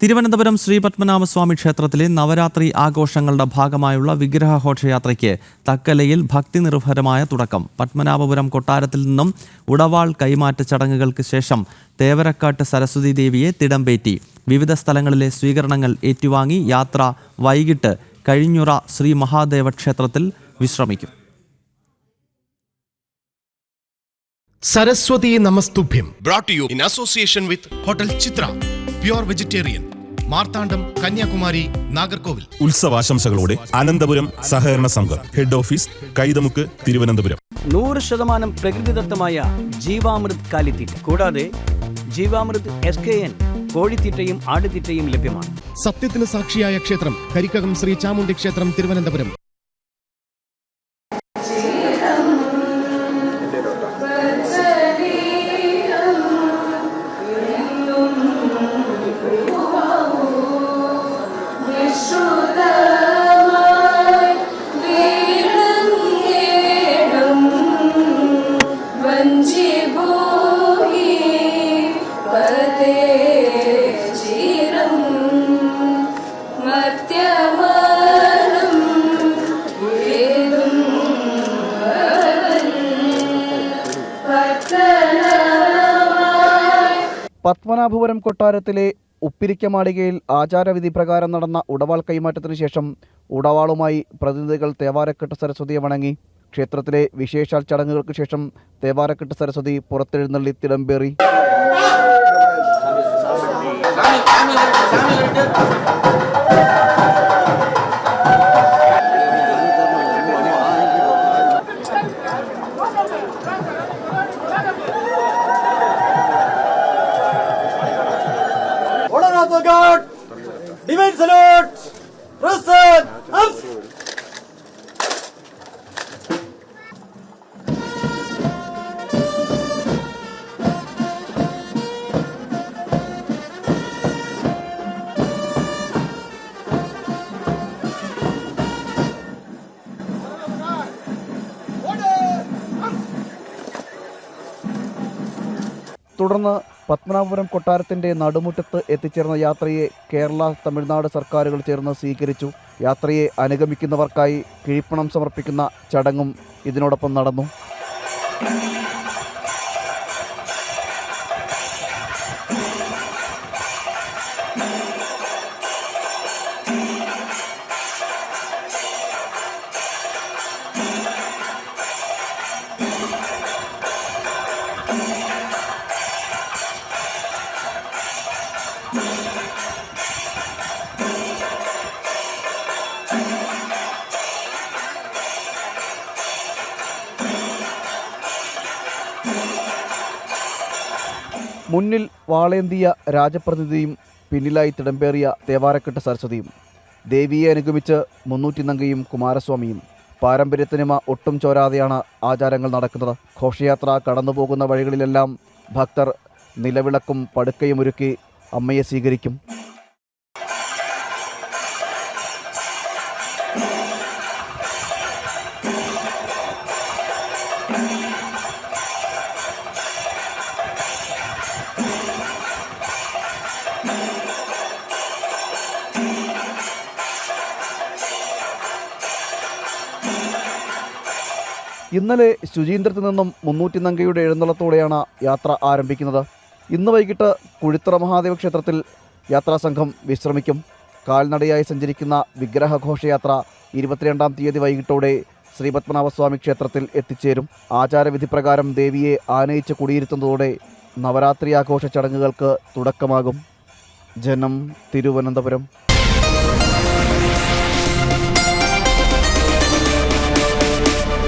തിരുവനന്തപുരം ശ്രീ പത്മനാഭസ്വാമി ക്ഷേത്രത്തിലെ നവരാത്രി ആഘോഷങ്ങളുടെ ഭാഗമായുള്ള വിഗ്രഹ ഘോഷയാത്രയ്ക്ക് തക്കലയിൽ ഭക്തി നിർഭരമായ തുടക്കം. പത്മനാഭപുരം കൊട്ടാരത്തിൽ നിന്നും ഉടവാൾ കൈമാറ്റ ചടങ്ങുകൾക്ക് ശേഷം തേവരക്കാട്ട് സരസ്വതി ദേവിയെ തിടംപേറ്റി വിവിധ സ്ഥലങ്ങളിലെ സ്വീകരണങ്ങൾ ഏറ്റുവാങ്ങി യാത്ര വൈകിട്ട് കഴിഞ്ഞുറ ശ്രീ മഹാദേവ ക്ഷേത്രത്തിൽ വിശ്രമിക്കും. സരസ്വതി നമസ്തുഭ്യം. Brought to you in association with hotel Chitra pure vegetarian. Marthandam Kanyakumari Nagercoil. ഉത്സവാശംസകളോടെ Ananthapuram സഹകരണ സംഘം ഹെഡ് ഓഫീസ് കൈതമുക്ക് തിരുവനന്തപുരം. നൂറ് ശതമാനം പ്രകൃതിദത്തമായ ജീവാമൃത് കാലിത്തീറ്റ. കൂടാതെ ജീവാമൃത് എസ് കെ എൻ കോഴിത്തീറ്റയും ആടുതീറ്റയും ലഭ്യമാണ്. സത്യത്തിന് സാക്ഷിയായ ക്ഷേത്രം കരിക്കകം ശ്രീ ചാമുണ്ഡി ക്ഷേത്രം തിരുവനന്തപുരം. പത്മനാഭപുരം കൊട്ടാരത്തിലെ ഉപ്പിരിക്ക മാളികയിൽ ആചാരവിധി പ്രകാരം നടന്ന ഉടവാൾ കൈമാറ്റത്തിന് ശേഷം ഉടവാളുമായി പ്രതിനിധികൾ തേവാരക്കെട്ട് സരസ്വതിയെ വണങ്ങി ക്ഷേത്രത്തിലെ വിശേഷാൽ ചടങ്ങുകൾക്ക് ശേഷം തേവാരക്കെട്ട് Saraswati പുറത്തെഴുന്നള്ളി തിടമ്പേറി The guard! Divine salute! Present! Up. തുടർന്ന് പത്മനാഭപുരം കൊട്ടാരത്തിന്റെ നടുമുറ്റത്ത് എത്തിച്ചേർന്ന യാത്രയെ കേരള തമിഴ്നാട് സർക്കാരുകൾ ചേർന്ന് സ്വീകരിച്ചു. യാത്രയെ അനുഗമിക്കുന്നവർക്കായി കിഴിപ്പണം സമർപ്പിക്കുന്ന ചടങ്ങും ഇതിനോടൊപ്പം നടന്നു. മുന്നിൽ വാളേന്തിയ രാജപ്രതിനിധിയും പിന്നിലായി തിടമ്പേറിയ തേവാരക്കെട്ട് സരസ്വതിയും ദേവിയെ അനുഗമിച്ച് മുന്നൂറ്റി നങ്കയും കുമാരസ്വാമിയും. പാരമ്പര്യത്തിനുമ ഒട്ടും ചോരാതെയാണ് ആചാരങ്ങൾ നടക്കുന്നത്. ഘോഷയാത്ര കടന്നുപോകുന്ന വഴികളിലെല്ലാം ഭക്തർ നിലവിളക്കും പടുക്കയും ഒരുക്കി അമ്മയെ സ്വീകരിക്കും. ഇന്നലെ ശുചീന്ദ്രത്തിൽ നിന്നും മുന്നൂറ്റി നങ്കയുടെ എഴുന്നള്ളത്തോടെയാണ് യാത്ര ആരംഭിക്കുന്നത്. ഇന്ന് വൈകിട്ട് കുഴിത്തറ മഹാദേവ ക്ഷേത്രത്തിൽ യാത്രാസംഘം വിശ്രമിക്കും. കാൽനടയായി സഞ്ചരിക്കുന്ന വിഗ്രഹഘോഷയാത്ര ഇരുപത്തിരണ്ടാം തീയതി വൈകിട്ടോടെ ശ്രീപത്മനാഭസ്വാമി ക്ഷേത്രത്തിൽ എത്തിച്ചേരും. ആചാരവിധി പ്രകാരം ദേവിയെ ആനയിച്ച് കുടിയിരുത്തുന്നതോടെ നവരാത്രി ആഘോഷ ചടങ്ങുകൾക്ക് തുടക്കമാകും. ജനം തിരുവനന്തപുരം.